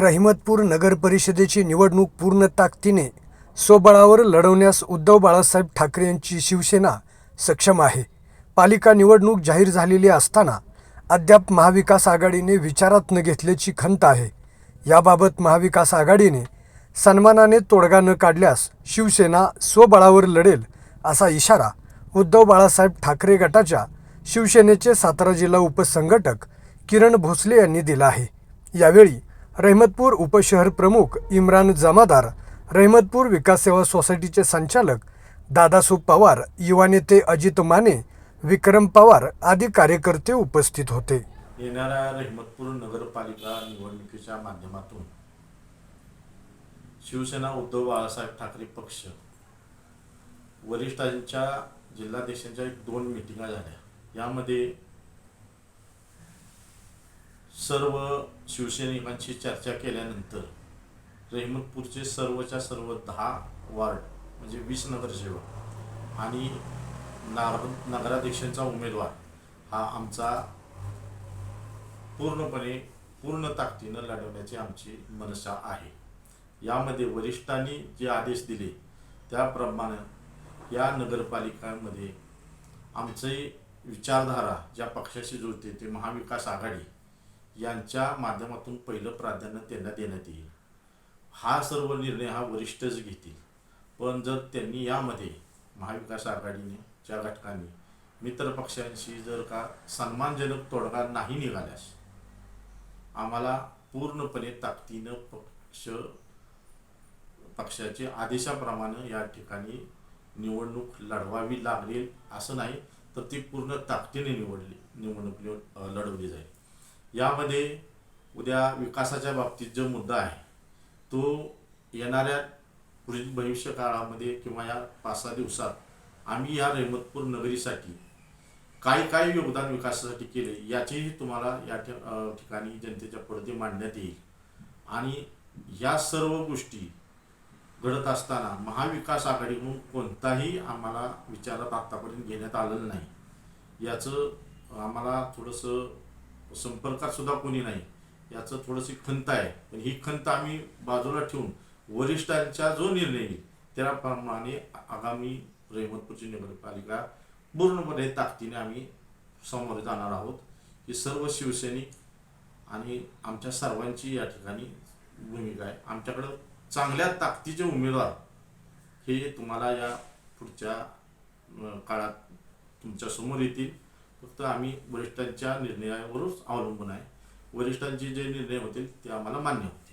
रहिमतपूर नगर परिषदेची निवडणूक पूर्ण ताकदीने स्वबळावर लढवण्यास उद्धव बाळासाहेब ठाकरे यांची शिवसेना सक्षम आहे. पालिका निवडणूक जाहीर झालेली असताना अद्याप महाविकास आघाडीने विचारात न घेतल्याची खंत आहे. याबाबत महाविकास आघाडीने सन्मानाने तोडगा न काढल्यास शिवसेना स्वबळावर लढेल असा इशारा उद्धव बाळासाहेब ठाकरे गटाच्या शिवसेनेचे सातारा जिल्हा उपसंघटक किरण भोसले यांनी दिला आहे. यावेळी रहमतपूर उपशहर प्रमुख इम्रान जमादार रहमतपूर विकास सेवा सोसायटीचे संचालक दादासू पवार युवा नेते अजित माने विक्रम पवार आदी कार्यकर्ते उपस्थित होते. येणाऱ्या रहमतपूर नगरपालिका निवडणुकीच्या माध्यमातून शिवसेना उद्धव बाळासाहेब ठाकरे पक्ष वरिष्ठांच्या जिल्हाध्यक्षांच्या एक दोन मिटिंगा झाल्या. यामध्ये सर्व शिवसैनिकांची चर्चा केल्यानंतर रहिमतपूरचे सर्वच्या सर्व दहा वार्ड म्हणजे वीस नगरसेवक आणि नार नगराध्यक्षांचा उमेदवार हा आमचा पूर्णपणे पूर्ण ताकदीनं लढवण्याची आमची मनसा आहे. यामध्ये वरिष्ठांनी जे आदेश दिले त्याप्रमाणे या नगरपालिकांमध्ये आमचे विचारधारा ज्या पक्षाशी जुळते ते महाविकास आघाडी यांच्या माध्यमातून पहिलं प्राधान्य त्यांना देण्यात येईल. हा सर्व निर्णय हा वरिष्ठच घेतील. पण जर त्यांनी यामध्ये महाविकास आघाडीने च्या घटकांनी मित्र पक्षांशी जर का सन्मानजनक तोडगा नाही निघाल्यास आम्हाला पूर्णपणे ताकदीनं पक्ष पक्षाचे आदेशाप्रमाणे या ठिकाणी निवडणूक लढवावी लागेल असं नाही तर ती पूर्ण ताकदीने निवडली निवडणूक लढवली जाईल. यामध्ये उद्या विकासाच्या बाबतीत जो मुद्दा आहे तो येणाऱ्या पुढील भविष्य काळामध्ये किंवा या पाच सहा दिवसात आम्ही या रहमतपूर नगरीसाठी काय काय योगदान विकासासाठी केले याचीही तुम्हाला या ठिकाणी जनतेच्या पडदे मांडण्यात येईल. आणि या सर्व गोष्टी घडत असताना महाविकास आघाडीकडून कोणताही आम्हाला विचारात आत्तापर्यंत घेण्यात आलेलं नाही. याचं आम्हाला थोडंसं संपर्कात सुद्धा कोणी नाही. याचं थोडंशी खंत आहे. पण ही खंत आम्ही बाजूला ठेवून वरिष्ठांचा जो निर्णय येईल त्याप्रमाणे आगामी रहिमतपूरची नगरपालिका पूर्णपणे ताकदीने आम्ही समोर जाणार आहोत. ही सर्व शिवसैनिक आणि आमच्या सर्वांची या ठिकाणी भूमिका आहे. आमच्याकडं चांगल्या ताकदीचे उमेदवार हे तुम्हाला या पुढच्या काळात तुमच्यासमोर येतील. फक्त आम्ही वरिष्ठांच्या निर्णयावरच अवलंबून आहे. वरिष्ठांचे जे निर्णय होतील ते आम्हाला मान्य होतील.